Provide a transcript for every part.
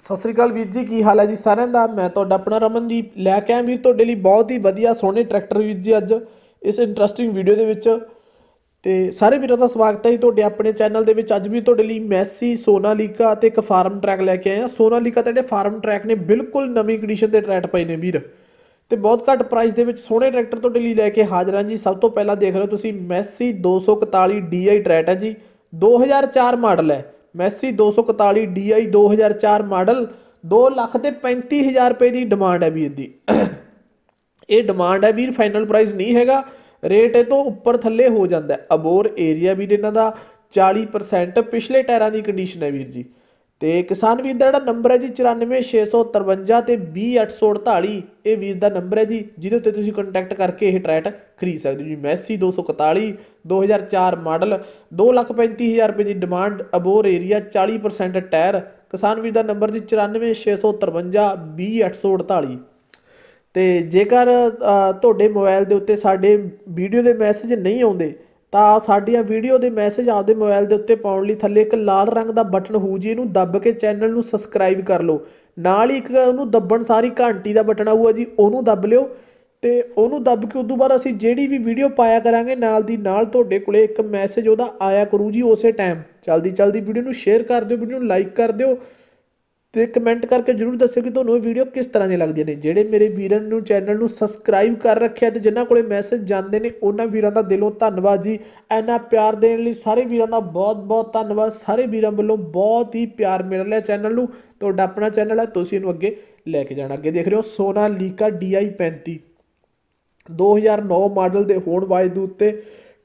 ਸਤਿ ਸ੍ਰੀ ਅਕਾਲ ਵੀਰ ਜੀ, ਕੀ ਹਾਲ ਹੈ ਜੀ ਸਾਰਿਆਂ ਦਾ? ਮੈਂ ਤੁਹਾਡਾ ਆਪਣਾ ਰਮਨਦੀਪ ਲੈ ਕੇ ਆਇਆ। ਵੀਰ, ਤੁਹਾਡੇ ਲਈ ਬਹੁਤ ਹੀ ਵਧੀਆ ਸੋਹਣੇ ਟਰੈਕਟਰ ਵੀਰ ਜੀ ਅੱਜ, ਇਸ ਇੰਟਰਸਟਿੰਗ ਵੀਡੀਓ ਦੇ ਵਿੱਚ। ਤੇ ਸਾਰੇ ਵੀਰਾਂ ਦਾ ਸਵਾਗਤ ਹੈ ਜੀ ਤੁਹਾਡੇ ਆਪਣੇ ਚੈਨਲ ਦੇ ਵਿੱਚ। ਅੱਜ ਵੀ ਤੁਹਾਡੇ ਲਈ ਮੈਸੀ ਸੋਨਾਲੀਕਾ ਅਤੇ ਇੱਕ ਫਾਰਮ ਟਰੈਕ ਲੈ ਕੇ ਆਏ ਆ ਸੋਨਾਲੀਕਾ ਤੇ ਜਿਹੜੇ ਫਾਰਮ ਟਰੈਕ ਨੇ, ਬਿਲਕੁਲ ਨਵੀਂ ਕੰਡੀਸ਼ਨ ਦੇ ਟਰੈਕ ਪਏ ਨੇ ਵੀਰ। ਤੇ ਬਹੁਤ ਘੱਟ ਪ੍ਰਾਈਸ ਦੇ ਵਿੱਚ ਸੋਹਣੇ ਟਰੈਕਟਰ ਤੁਹਾਡੇ ਲਈ ਲੈ ਕੇ ਹਾਜ਼ਰ ਹਾਂ ਜੀ। ਸਭ ਤੋਂ ਪਹਿਲਾਂ ਦੇਖ ਰਹੇ ਹੋ ਤੁਸੀਂ, ਮੈਸੀ 241 DI ਟਰੈਕ ਹੈ ਜੀ। 2004 ਮਾਡਲ ਹੈ। ਮੈਸੀ 241 DI 2004 ਮਾਡਲ 2 ਲੱਖ ਤੇ 35000 ਰੁਪਏ ਦੀ ਡਿਮਾਂਡ ਹੈ ਵੀਰ ਦੀ। ਇਹ ਡਿਮਾਂਡ ਹੈ ਵੀਰ ਫਾਈਨਲ ਪ੍ਰਾਈਸ ਨਹੀਂ ਹੈਗਾ। ਰੇਟ ਇਹ ਤੋਂ ਉੱਪਰ ਥੱਲੇ ਹੋ ਜਾਂਦਾ ਅਬੋਰ ਏਰੀਆ ਵੀਰ ਇਹਨਾਂ ਦਾ 40% ਪਿਛਲੇ ਟਾਇਰਾਂ ਦੀ ਕੰਡੀਸ਼ਨ ਹੈ ਵੀਰ ਜੀ। ਤੇ ਕਿਸਾਨ ਵੀਰ ਦਾ ਜਿਹੜਾ ਨੰਬਰ ਹੈ ਜੀ 94653 ਤੇ 20848 ਇਹ ਵੀਰ ਦਾ ਨੰਬਰ ਹੈ ਜੀ, ਜਿਹਦੇ ਉੱਤੇ ਤੁਸੀਂ ਕੰਟੈਕਟ ਕਰਕੇ ਇਹ ਟਰੈਟ ਖਰੀਦ ਸਕਦੇ ਹੋ ਜੀ। ਮੈਸੀ 241 2004 ਮਾਡਲ 235000 ਰੁਪਏ ਦੀ ਡਿਮਾਂਡ ਅਬੋਰ ਏਰੀਆ 40% ਟਾਇਰ ਕਿਸਾਨ ਵੀਰ ਦਾ ਨੰਬਰ ਜੀ 94653 20848 ਤੇ ਜੇਕਰ ਤੁਹਾਡੇ ਮੋਬਾਈਲ ਦੇ ਉੱਤੇ ਸਾਡੇ ਵੀਡੀਓ ਦੇ ਮੈਸੇਜ ਨਹੀਂ ਆਉਂਦੇ ਤਾਂ ਸਾਡੀਆਂ ਵੀਡੀਓ ਦੇ ਮੈਸੇਜ ਆਪਦੇ ਮੋਬਾਈਲ ਦੇ ਉੱਤੇ ਪਾਉਣ ਲਈ ਥੱਲੇ ਇੱਕ ਲਾਲ ਰੰਗ ਦਾ ਬਟਨ ਹੋਊ ਜੀ, ਇਹਨੂੰ ਦੱਬ ਕੇ ਚੈਨਲ ਨੂੰ ਸਬਸਕ੍ਰਾਈਬ ਕਰ ਲਓ। ਨਾਲ ਹੀ ਇੱਕ ਉਹਨੂੰ ਦੱਬਣ ਸਾਰੀ ਘੰਟੀ ਦਾ ਬਟਨ ਆਊਗਾ ਜੀ, ਉਹਨੂੰ ਦੱਬ ਲਿਓ ਤੇ ਉਹਨੂੰ ਦੱਬ ਕੇ ਉਦੋਂ ਬਾਅਦ ਅਸੀਂ ਜਿਹੜੀ ਵੀ ਵੀਡੀਓ ਪਾਇਆ ਕਰਾਂਗੇ, ਨਾਲ ਦੀ ਨਾਲ ਤੁਹਾਡੇ ਕੋਲੇ ਇੱਕ ਮੈਸੇਜ ਉਹਦਾ ਆਇਆ ਕਰੂ ਜੀ ਉਸੇ ਟਾਈਮ ਚਲਦੀ ਚਲਦੀ ਵੀਡੀਓ ਨੂੰ ਸ਼ੇਅਰ ਕਰ ਦਿਓ, ਵੀਡੀਓ ਨੂੰ ਲਾਈਕ ਕਰ ਦਿਓ ਤੇ ਕਮੈਂਟ ਕਰਕੇ ਜਰੂਰ ਦੱਸਿਓ ਕਿ ਤੁਹਾਨੂੰ ਇਹ ਵੀਡੀਓ ਕਿਸ ਤਰ੍ਹਾਂ ਦੀਆਂ ਲੱਗਦੀਆਂ ਨੇ। ਜਿਹੜੇ ਮੇਰੇ ਵੀਰਾਂ ਨੂੰ ਚੈਨਲ ਨੂੰ ਸਬਸਕ੍ਰਾਈਬ ਕਰ ਰੱਖਿਆ ਤੇ ਜਿਨ੍ਹਾਂ ਕੋਲੇ ਮੈਸੇਜ ਜਾਂਦੇ ਨੇ, ਉਹਨਾਂ ਵੀਰਾਂ ਦਾ ਦਿਲੋਂ ਧੰਨਵਾਦ ਜੀ। ਇੰਨਾ ਪਿਆਰ ਦੇਣ ਲਈ ਸਾਰੇ ਵੀਰਾਂ ਦਾ ਬਹੁਤ-ਬਹੁਤ ਧੰਨਵਾਦ। ਸਾਰੇ ਵੀਰਾਂ ਵੱਲੋਂ ਬਹੁਤ ਹੀ ਪਿਆਰ ਮਿਲ ਰਿਹਾ ਚੈਨਲ ਨੂੰ। ਤੁਹਾਡਾ ਆਪਣਾ ਚੈਨਲ ਹੈ, ਤੁਸੀਂ ਇਹਨੂੰ ਅੱਗੇ ਲੈ ਕੇ ਜਾਣਾ। ਅੱਗੇ ਦੇਖ ਰਹੇ ਹੋ, ਸੋਨਾ ਲੀਕਾ DI 35 2009 ਮਾਡਲ ਦੇ ਹੋਣ ਵਾਜ ਉੱਤੇ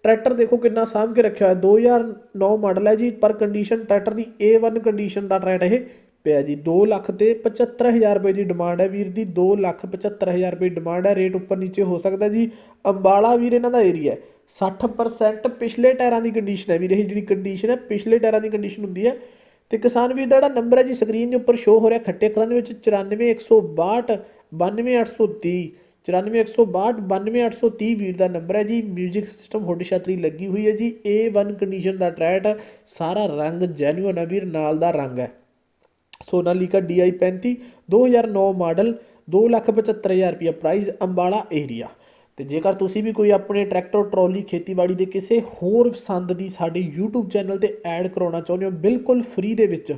ਟਰੈਕਟਰ ਦੇਖੋ ਕਿੰਨਾ ਸਾਂਭ ਕੇ ਰੱਖਿਆ ਹੋਇਆ। 2009 ਮਾਡਲ ਹੈ ਜੀ, ਪਰ ਕੰਡੀਸ਼ਨ ਟਰੈਕਟਰ ਦੀ A1 ਕੰਡੀਸ਼ਨ ਦਾ ਟਰੈਕਟਰ ਇਹ ਪਿਆ ਜੀ। 2 ਲੱਖ ਤੇ 75000 ਰੁਪਏ ਦੀ ਡਿਮਾਂਡ ਹੈ ਵੀਰ ਦੀ 2 ਲੱਖ 75000 ਰੁਪਏ ਡਿਮਾਂਡ ਹੈ। ਰੇਟ ਉੱਪਰ ਨੀਚੇ ਹੋ ਸਕਦਾ ਜੀ। ਅੰਬਾਲਾ ਵੀਰ, ਇਹਨਾਂ ਦਾ ਏਰੀਆ ਹੈ। 60% ਪਿਛਲੇ ਟਾਇਰਾਂ ਦੀ ਕੰਡੀਸ਼ਨ ਹੈ ਵੀਰ। ਇਹ ਜਿਹੜੀ ਕੰਡੀਸ਼ਨ ਹੈ, ਪਿਛਲੇ ਟਾਇਰਾਂ ਦੀ ਕੰਡੀਸ਼ਨ ਹੁੰਦੀ ਹੈ। ਤੇ ਕਿਸਾਨ ਵੀਰ ਦਾ ਜਿਹੜਾ ਨੰਬਰ ਹੈ ਜੀ ਸਕਰੀਨ ਦੇ ਉੱਪਰ ਸ਼ੋ ਹੋ ਰਿਹਾ ਖੱਟੇ ਅੱਖਰਾਂ ਦੇ ਵਿੱਚ। 94162 92830 94162 92830 ਵੀਰ ਦਾ ਨੰਬਰ ਹੈ ਜੀ। 뮤직 ਸਿਸਟਮ ਹੁੱਡ ਛਤਰੀ ਲੱਗੀ ਹੋਈ ਹੈ ਜੀ। A1 ਕੰਡੀਸ਼ਨ ਦਾ ਟਰੈਟ ਸਾਰਾ ਰੰਗ ਜੈਨੂਅਨ ਹੈ ਵੀਰ। ਨਾਲ ਦਾ ਰੰਗ ਹੈ। ਸੋਨਾਲੀਕਾ DI 35 2009 ਮਾਡਲ 275000 ਰੁਪਏ ਪ੍ਰਾਈਸ ਅੰਬਾਲਾ ਏਰੀਆ ਤੇ ਜੇਕਰ ਤੁਸੀਂ ਵੀ ਕੋਈ ਆਪਣੇ ਟਰੈਕਟਰ ਟਰਾਲੀ ਖੇਤੀਬਾੜੀ ਦੇ ਕਿਸੇ ਹੋਰ ਪਸੰਦ ਦੀ ਸਾਡੇ YouTube ਚੈਨਲ ਤੇ ਐਡ ਕਰਾਉਣਾ ਚਾਹੁੰਦੇ ਹੋ, ਬਿਲਕੁਲ ਫ੍ਰੀ ਦੇ ਵਿੱਚ,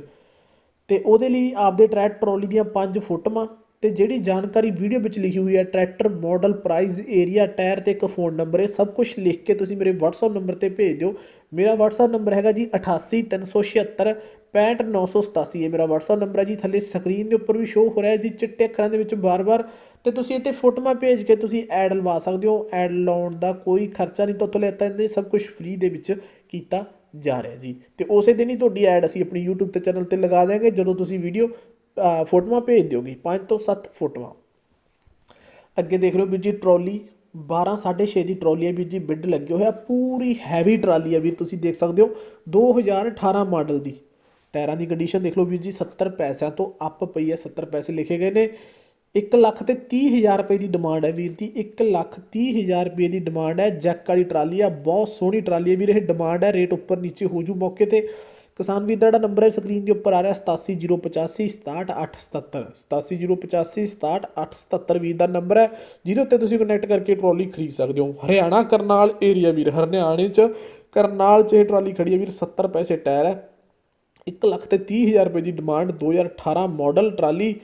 ਤੇ ਉਹਦੇ ਲਈ ਆਪਦੇ ਟਰੈਕਟਰ ਟਰਾਲੀ ਦੀਆਂ ਪੰਜ ਫੋਟੋਆਂ ਤੇ ਜਿਹੜੀ ਜਾਣਕਾਰੀ ਵੀਡੀਓ ਵਿੱਚ ਲਿਖੀ ਹੋਈ ਹੈ tractor model price area tyre ਤੇ ਇੱਕ ਫੋਨ ਨੰਬਰ ਇਹ ਸਭ ਕੁਝ ਲਿਖ ਕੇ ਤੁਸੀਂ ਮੇਰੇ WhatsApp ਨੰਬਰ ਤੇ ਭੇਜ ਦਿਓ। ਮੇਰਾ WhatsApp ਨੰਬਰ ਹੈਗਾ ਜੀ 88376 65987 ਇਹ ਮੇਰਾ WhatsApp ਨੰਬਰ ਹੈ ਜੀ। ਥੱਲੇ ਸਕਰੀਨ ਦੇ ਉੱਪਰ ਵੀ ਸ਼ੋ ਹੋ ਰਿਹਾ ਹੈ ਜੀ, ਚਿੱਟੇ ਅੱਖਰਾਂ ਦੇ ਵਿੱਚ ਬਾਰ-ਬਾਰ ਤੇ ਤੁਸੀਂ ਇੱਥੇ ਫੋਟੋਆਂ ਭੇਜ ਕੇ ਤੁਸੀਂ ਐਡ ਲਵਾ ਸਕਦੇ ਹੋ। ਐਡ ਲਾਉਣ ਦਾ ਕੋਈ ਖਰਚਾ ਨਹੀਂ, ਤੁਹਾਡੇ ਤੋਂ ਲੈਤਾ ਜਾਂਦਾ ਸਭ ਕੁਝ ਫ੍ਰੀ ਦੇ ਵਿੱਚ ਕੀਤਾ ਜਾ ਰਿਹਾ ਜੀ। ਤੇ ਉਸੇ ਦਿਨ ਹੀ ਤੁਹਾਡੀ ਐਡ ਅਸੀਂ ਆਪਣੀ YouTube ਤੇ ਚੈਨਲ ਤੇ ਲਗਾ ਦਿਆਂਗੇ। ਜਦੋਂ ਤੁਸੀਂ ਵੀਡੀਓ ਫੋਟੋਆਂ ਭੇਜ ਦਿਓਗੇ 5 ਤੋਂ 7 ਫੋਟੋਆਂ। ਅੱਗੇ ਦੇਖ ਲਓ ਵੀਰ ਜੀ ਟਰਾਲੀ 12 6.5 ਦੀ ਟਰਾਲੀ ਹੈ ਵੀਰ ਜੀ, ਬਿੱਡ ਲੱਗੇ ਹੋਇਆ ਪੂਰੀ ਹੈਵੀ ਟਰਾਲੀ ਹੈ ਵੀਰ, ਤੁਸੀਂ ਦੇਖ ਸਕਦੇ ਹੋ 2018 ਮਾਡਲ ਦੀ। ਟਾਇਰਾਂ ਦੀ ਕੰਡੀਸ਼ਨ ਦੇਖ ਲਓ ਵੀਰ ਜੀ 70 ਪੈਸਿਆਂ ਤੋਂ ਅੱਪ ਪਈ ਹੈ 70 ਪੈਸੇ ਲਿਖੇ ਗਏ ਨੇ। 1 ਲੱਖ ਤੇ 30000 ਰੁਪਏ ਦੀ ਡਿਮਾਂਡ ਹੈ ਵੀਰ ਦੀ 1 ਲੱਖ 30000 ਰੁਪਏ ਦੀ ਡਿਮਾਂਡ ਹੈ। ਜੈਕ ਵਾਲੀ ਟਰਾਲੀ ਆ, ਬਹੁਤ ਸੋਹਣੀ ਟਰਾਲੀ ਹੈ ਵੀਰ, ਇਹ ਡਿਮਾਂਡ ਹੈ ਰੇਟ ਉੱਪਰ ਨੀਚੇ ਹੋ ਜੂ ਮੌਕੇ ਤੇ। ਕਿਸਾਨ ਵੀਰ ਦਾ ਜਿਹੜਾ ਨੰਬਰ ਹੈ ਸਕਰੀਨ ਦੇ ਉੱਪਰ ਆ ਰਿਹਾ 87085 67877 87085 67877 ਵੀਰ ਦਾ ਨੰਬਰ ਹੈ, ਜਿਹਦੇ ਉੱਤੇ ਤੁਸੀਂ ਕਨੈਕਟ ਕਰਕੇ ਟਰਾਲੀ ਖਰੀਦ ਸਕਦੇ ਹੋ। ਹਰਿਆਣਾ, ਕਰਨਾਲ ਏਰੀਆ ਵੀਰ, ਹਰਿਆਣੇ ਚ ਕਰਨਾਲ ਚ ਇਹ ਟਰਾਲੀ ਖੜੀ ਹੈ ਵੀਰ 70 ਪੈਸੇ ਟਾਇਰ ਹੈ। 1 ਲੱਖ ਤੇ 30000 ਰੁਪਏ ਦੀ ਡਿਮਾਂਡ 2018 ਮਾਡਲ ਟਰਾਲੀ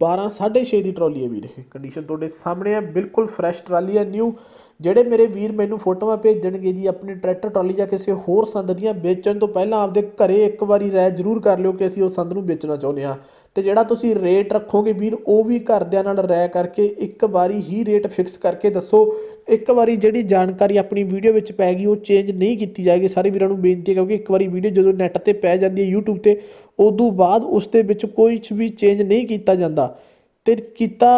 12 6.5 ਦੀ ਟਰਾਲੀ ਹੈ ਵੀਰ ਇਹ। ਕੰਡੀਸ਼ਨ ਤੁਹਾਡੇ ਸਾਹਮਣੇ ਆ ਬਿਲਕੁਲ ਫਰੈਸ਼ ਟਰਾਲੀ ਹੈ ਨਿਊ ਜਿਹੜੇ ਮੇਰੇ ਵੀਰ ਮੈਨੂੰ ਫੋਟੋਆਂ ਭੇਜਣਗੇ ਜੀ, ਆਪਣੇ ਟਰੈਕਟਰ ਟਰਾਲੀ ਜਾਂ ਕਿਸੇ ਹੋਰ ਸੰਦ ਦੀਆਂ, ਵੇਚਣ ਤੋਂ ਪਹਿਲਾਂ ਆਪਦੇ ਘਰੇ ਇੱਕ ਵਾਰੀ ਰਾਇ ਜ਼ਰੂਰ ਕਰ ਲਿਓ ਕਿ ਅਸੀਂ ਉਹ ਸੰਦ ਨੂੰ ਵੇਚਣਾ ਚਾਹੁੰਦੇ ਹਾਂ। ਤੇ ਜਿਹੜਾ ਤੁਸੀਂ ਰੇਟ ਰੱਖੋਗੇ ਵੀਰ, ਉਹ ਵੀ ਘਰਦਿਆਂ ਨਾਲ ਰਾਇ ਕਰਕੇ ਇੱਕ ਵਾਰੀ ਹੀ ਰੇਟ ਫਿਕਸ ਕਰਕੇ ਦੱਸੋ। ਇੱਕ ਵਾਰੀ ਜਿਹੜੀ ਜਾਣਕਾਰੀ ਆਪਣੀ ਵੀਡੀਓ ਵਿੱਚ ਪੈ ਗਈ, ਉਹ ਚੇਂਜ ਨਹੀਂ ਕੀਤੀ ਜਾਏਗੀ। ਸਾਰੇ ਵੀਰਾਂ ਨੂੰ ਬੇਨਤੀ ਹੈ ਕਿਉਂਕਿ ਇੱਕ ਵਾਰੀ ਵੀਡੀਓ ਜਦੋਂ ਨੈੱਟ ਤੇ ਪੈ ਜਾਂਦੀ ਹੈ, YouTube ਤੇ, ਉਦੋਂ ਬਾਅਦ ਉਸ ਦੇ ਵਿੱਚ ਕੋਈ ਵੀ ਚੇਂਜ ਨਹੀਂ ਕੀਤਾ ਜਾਂਦਾ। ਤੇ ਕੀਤਾ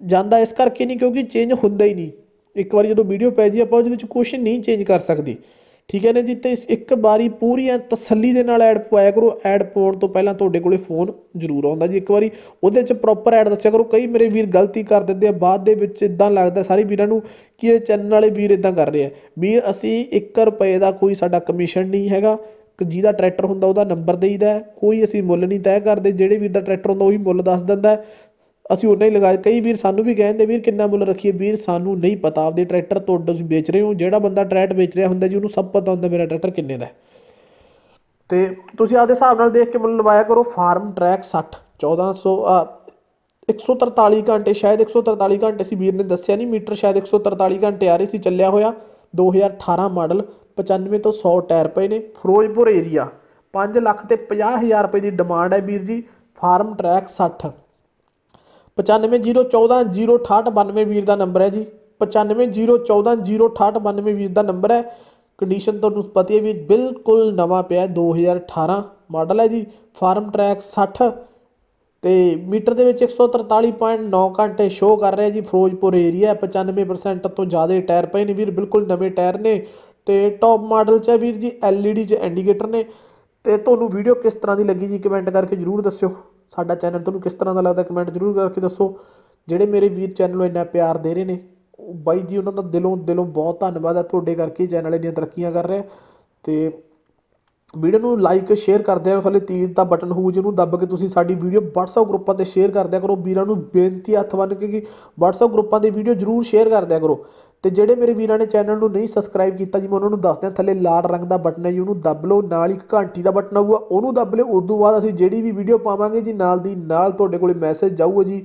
ਜਾਂਦਾ ਇਸ ਕਰਕੇ ਨਹੀਂ ਕਿਉਂਕਿ ਚੇਂਜ ਹੁੰਦਾ ਹੀ ਨਹੀਂ। ਇੱਕ ਵਾਰੀ ਜਦੋਂ ਵੀਡੀਓ ਪੈ ਜੀ ਆਪਾਂ ਉਹਦੇ ਵਿੱਚ ਕੁਝ ਨਹੀਂ ਚੇਂਜ ਕਰ ਸਕਦੇ। ਠੀਕ ਹੈ ਨਾ ਜੀ? ਤੇ ਇੱਕ ਵਾਰੀ ਪੂਰੀ ਐ ਤਸੱਲੀ ਦੇ ਨਾਲ ਐਡ ਪਵਾਇਆ ਕਰੋ। ਐਡ ਪਾਉਣ ਤੋਂ ਪਹਿਲਾਂ ਤੁਹਾਡੇ ਕੋਲੇ ਫੋਨ ਜ਼ਰੂਰ ਆਉਂਦਾ ਜੀ। ਇੱਕ ਵਾਰੀ ਉਹਦੇ 'ਚ ਪ੍ਰੋਪਰ ਐਡ ਦੱਸਿਆ ਕਰੋ। ਕਈ ਮੇਰੇ ਵੀਰ ਗਲਤੀ ਕਰ ਦਿੰਦੇ ਆ। ਬਾਅਦ ਦੇ ਵਿੱਚ ਇਦਾਂ ਲੱਗਦਾ ਸਾਰੇ ਵੀਰਾਂ ਨੂੰ ਕਿ ਇਹ ਚੈਨਲ ਵਾਲੇ ਵੀਰ ਇਦਾਂ ਕਰ ਰਹੇ ਆ। ਵੀਰ, ਅਸੀਂ 1 ਰੁਪਏ ਦਾ ਕੋਈ ਸਾਡਾ ਕਮਿਸ਼ਨ ਨਹੀਂ ਹੈਗਾ। ਜਿਹਦਾ ਟਰੈਕਟਰ ਹੁੰਦਾ ਉਹਦਾ ਨੰਬਰ ਦੇਈਦਾ ਕੋਈ ਅਸੀਂ ਮੁੱਲ ਨਹੀਂ ਤੈਅ ਕਰਦੇ। ਜਿਹੜੇ ਵੀਰ ਦਾ ਟਰੈਕਟਰ ਹੁੰਦਾ ਉਹੀ ਮੁੱਲ ਦੱਸ ਦਿੰਦਾ ਅਸੀਂ ਉਨਾ ਹੀ ਲਗਾ ਕਈ ਵੀਰ ਸਾਨੂੰ ਵੀ ਕਹਿੰਦੇ, ਵੀਰ ਕਿੰਨਾ ਮੁੱਲ ਰੱਖੀਏ? ਵੀਰ ਸਾਨੂੰ ਨਹੀਂ ਪਤਾ। ਆਪਦੇ ਟਰੈਕਟਰ ਤੁਹਾਡੇ ਤੁਸੀਂ ਵੇਚ ਰਹੇ ਹੋ। ਜਿਹੜਾ ਬੰਦਾ ਟਰੈਕਟ ਵੇਚ ਰਿਹਾ ਹੁੰਦਾ ਜੀ, ਉਹਨੂੰ ਸਭ ਪਤਾ ਹੁੰਦਾ ਮੇਰਾ ਟਰੈਕਟਰ ਕਿੰਨੇ ਦਾ ਹੈ। ਤੇ ਤੁਸੀਂ ਆਪਦੇ ਹਿਸਾਬ ਨਾਲ ਦੇਖ ਕੇ ਮੁੱਲ ਲਵਾਇਆ ਕਰੋ। ਫਾਰਮ ਟਰੈਕ 60 1400 ਆ 143 ਘੰਟੇ, ਸ਼ਾਇਦ 143 ਘੰਟੇ ਸੀ। ਵੀਰ ਨੇ ਦੱਸਿਆ ਨਹੀਂ, ਮੀਟਰ ਸ਼ਾਇਦ 143 ਘੰਟੇ ਆ ਰਹੀ ਸੀ, ਚੱਲਿਆ ਹੋਇਆ। 2018 ਮਾਡਲ 95 ਤੋਂ 100 ਟਾਇਰ ਪਏ ਨੇ। ਫਿਰੋਜ਼ਪੁਰ ਏਰੀਆ 5 ਲੱਖ ਤੇ 50 ਹਜ਼ਾਰ ਰੁਪਏ ਦੀ ਡਿਮਾਂਡ ਹੈ ਵੀਰ ਜੀ। ਫਾਰਮ ਟਰੈਕ 60 9501406892 ਵੀਰ ਦਾ ਨੰਬਰ ਹੈ ਜੀ। 9501406892 ਵੀਰ ਦਾ ਨੰਬਰ ਹੈ। ਕੰਡੀਸ਼ਨ ਤੁਹਾਨੂੰ ਪਤਾ ਹੈ ਵੀ ਬਿਲਕੁਲ ਨਵਾਂ ਪਿਆ 2018 ਮਾਡਲ ਹੈ ਜੀ। ਫਾਰਮ ਟਰੈਕ 60 ਤੇ ਮੀਟਰ ਦੇ ਵਿੱਚ 143.9 ਘੰਟੇ ਸ਼ੋਅ ਕਰ ਰਿਹਾ ਜੀ। ਫਿਰੋਜ਼ਪੁਰ ਏਰੀਆ 95% ਤੋਂ ਜ਼ਿਆਦਾ ਟਾਇਰ ਪਏ ਨੇ ਵੀਰ, ਬਿਲਕੁਲ ਨਵੇਂ ਟਾਇਰ ਨੇ ਤੇ ਟੌਪ ਮਾਡਲ 'ਚ ਹੈ ਵੀਰ ਜੀ, LED 'ਚ ਇੰਡੀਕੇਟਰ ਨੇ ਤੇ ਤੁਹਾਨੂੰ ਵੀਡੀਓ ਕਿਸ ਤਰ੍ਹਾਂ ਦੀ ਲੱਗੀ ਜੀ ਕਮੈਂਟ ਕਰਕੇ ਜਰੂਰ ਦੱਸਿਓ। ਸਾਡਾ ਚੈਨਲ ਤੁਹਾਨੂੰ ਕਿਸ ਤਰ੍ਹਾਂ ਦਾ ਲੱਗਦਾ ਕਮੈਂਟ ਜਰੂਰ ਕਰਕੇ ਦੱਸੋ। ਜਿਹੜੇ ਮੇਰੇ ਵੀਰ ਚੈਨਲ ਨੂੰ ਇੰਨਾ ਪਿਆਰ ਦੇ ਰਹੇ ਨੇ, ਉਹ ਬਾਈ ਜੀ ਉਹਨਾਂ ਦਾ ਦਿਲੋਂ ਦਿਲੋਂ ਬਹੁਤ ਧੰਨਵਾਦ ਹੈ, ਤੁਹਾਡੇ ਕਰਕੇ ਚੈਨਲ ਇੰਨੀਆਂ ਤਰੱਕੀਆਂ ਕਰ ਰਿਹਾ ਅਤੇ ਵੀਡੀਓ ਨੂੰ ਲਾਈਕ ਸ਼ੇਅਰ ਕਰ ਦਿਆ ਥੱਲੇ ਤੀਰ ਦਾ ਬਟਨ ਹੋਊ ਜਿਹਨੂੰ ਦੱਬ ਕੇ ਤੁਸੀਂ ਸਾਡੀ ਵੀਡੀਓ WhatsApp ਗਰੁੱਪਾਂ ਤੇ ਸ਼ੇਅਰ ਕਰ ਦਿਆ ਕਰੋ। ਵੀਰਾਂ ਨੂੰ ਬੇਨਤੀ ਹੱਥ ਬੰਨ੍ਹ ਕੇ ਕਿ WhatsApp ਗਰੁੱਪਾਂ ਦੀ ਵੀਡੀਓ ਜਰੂਰ ਸ਼ੇਅਰ ਕਰ ਦਿਆ ਕਰੋ। ਤੇ ਜਿਹੜੇ ਮੇਰੇ ਵੀਰਾਂ ਨੇ ਚੈਨਲ ਨੂੰ ਨਹੀਂ ਸਬਸਕ੍ਰਾਈਬ ਕੀਤਾ ਜੀ, ਮੈਂ ਉਹਨਾਂ ਨੂੰ ਦੱਸ ਦਿਆਂ ਥੱਲੇ ਲਾਲ ਰੰਗ ਦਾ ਬਟਨ ਹੈ ਜੀ, ਉਹਨੂੰ ਦੱਬ ਲਓ, ਨਾਲ ਇੱਕ ਘੰਟੀ ਦਾ ਬਟਨ ਆਊਗਾ, ਉਹਨੂੰ ਦੱਬ ਲਿਓ ਉਸ ਤੋਂ ਬਾਅਦ ਅਸੀਂ ਜਿਹੜੀ ਵੀ ਵੀਡੀਓ ਪਾਵਾਂਗੇ ਜੀ, ਨਾਲ ਦੀ ਨਾਲ ਤੁਹਾਡੇ ਕੋਲੇ ਮੈਸੇਜ ਜਾਊਗਾ ਜੀ।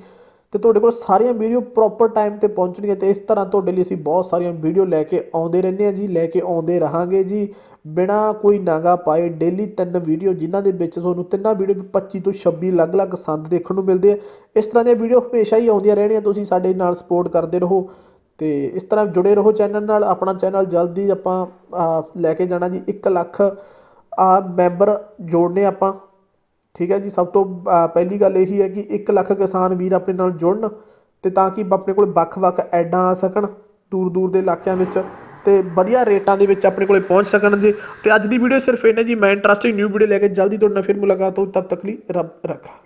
ਤੇ ਤੁਹਾਡੇ ਕੋਲ ਸਾਰੀਆਂ ਵੀਡੀਓ ਪ੍ਰੋਪਰ ਟਾਈਮ ਤੇ ਪਹੁੰਚਣਗੀਆਂ ਤੇ ਇਸ ਤਰ੍ਹਾਂ ਤੁਹਾਡੇ ਲਈ ਅਸੀਂ ਬਹੁਤ ਸਾਰੀਆਂ ਵੀਡੀਓ ਲੈ ਕੇ ਆਉਂਦੇ ਰਹਿੰਦੇ ਹਾਂ ਜੀ, ਲੈ ਕੇ ਆਉਂਦੇ ਰਹਾਂਗੇ ਜੀ। ਬਿਨਾ ਕੋਈ ਨਾਗਾ ਪਾਏ ਡੇਲੀ ਤਿੰਨ ਵੀਡੀਓ, ਜਿਨ੍ਹਾਂ ਦੇ ਵਿੱਚ ਤੁਹਾਨੂੰ ਤਿੰਨਾਂ ਵੀਡੀਓ 25 ਤੋਂ 26 ਅਲੱਗ-ਅਲੱਗ ਸੰਦ ਦੇਖਣ ਨੂੰ ਮਿਲਦੇ ਆ। ਇਸ ਤਰ੍ਹਾਂ ਦੀਆਂ ਵੀਡੀਓ ਹਮੇਸ਼ਾ ਹੀ ਆਉਂਦੀਆਂ ਰਹਿਣੀਆਂ, ਤੁਸੀਂ ਸਾਡੇ ਨਾਲ ਸਪੋਰਟ ਕਰਦੇ ਰਹੋ। ਤੇ ਇਸ ਤਰ੍ਹਾਂ ਜੁੜੇ ਰਹੋ ਚੈਨਲ ਨਾਲ, ਆਪਣਾ ਚੈਨਲ ਜਲਦੀ ਆਪਾਂ ਲੈ ਕੇ ਜਾਣਾ ਜੀ। 1 ਲੱਖ ਆ ਮੈਂਬਰ ਜੋੜਨੇ ਆਪਾਂ। ਠੀਕ ਹੈ ਜੀ, ਸਭ ਤੋਂ ਪਹਿਲੀ ਗੱਲ ਇਹੀ ਹੈ ਕਿ ਇੱਕ ਲੱਖ ਕਿਸਾਨ ਵੀਰ ਆਪਣੇ ਨਾਲ ਜੁੜਨ ਅਤੇ ਤਾਂ ਕਿ ਆਪਣੇ ਕੋਲ ਵੱਖ-ਵੱਖ ਐਡਾਂ ਆ ਸਕਣ ਦੂਰ ਦੂਰ ਦੇ ਇਲਾਕਿਆਂ ਵਿੱਚ ਅਤੇ ਵਧੀਆ ਰੇਟਾਂ ਦੇ ਵਿੱਚ ਆਪਣੇ ਕੋਲ ਪਹੁੰਚ ਸਕਣ ਜੀ। ਅਤੇ ਅੱਜ ਦੀ ਵੀਡੀਓ ਸਿਰਫ ਇੰਨਾ ਜੀ, ਮੈਂ ਇੰਟਰਸਟਿੰਗ ਨਿਊ ਵੀਡੀਓ ਲੈ ਕੇ ਜਲਦੀ ਤੁਹਾਡੇ ਨਾਲ ਫਿਰ ਮੁਲਾਕਾਤ ਹੋ ਤਬ ਤੱਕ ਲਈ ਰੱਬ ਰੱਖਾ।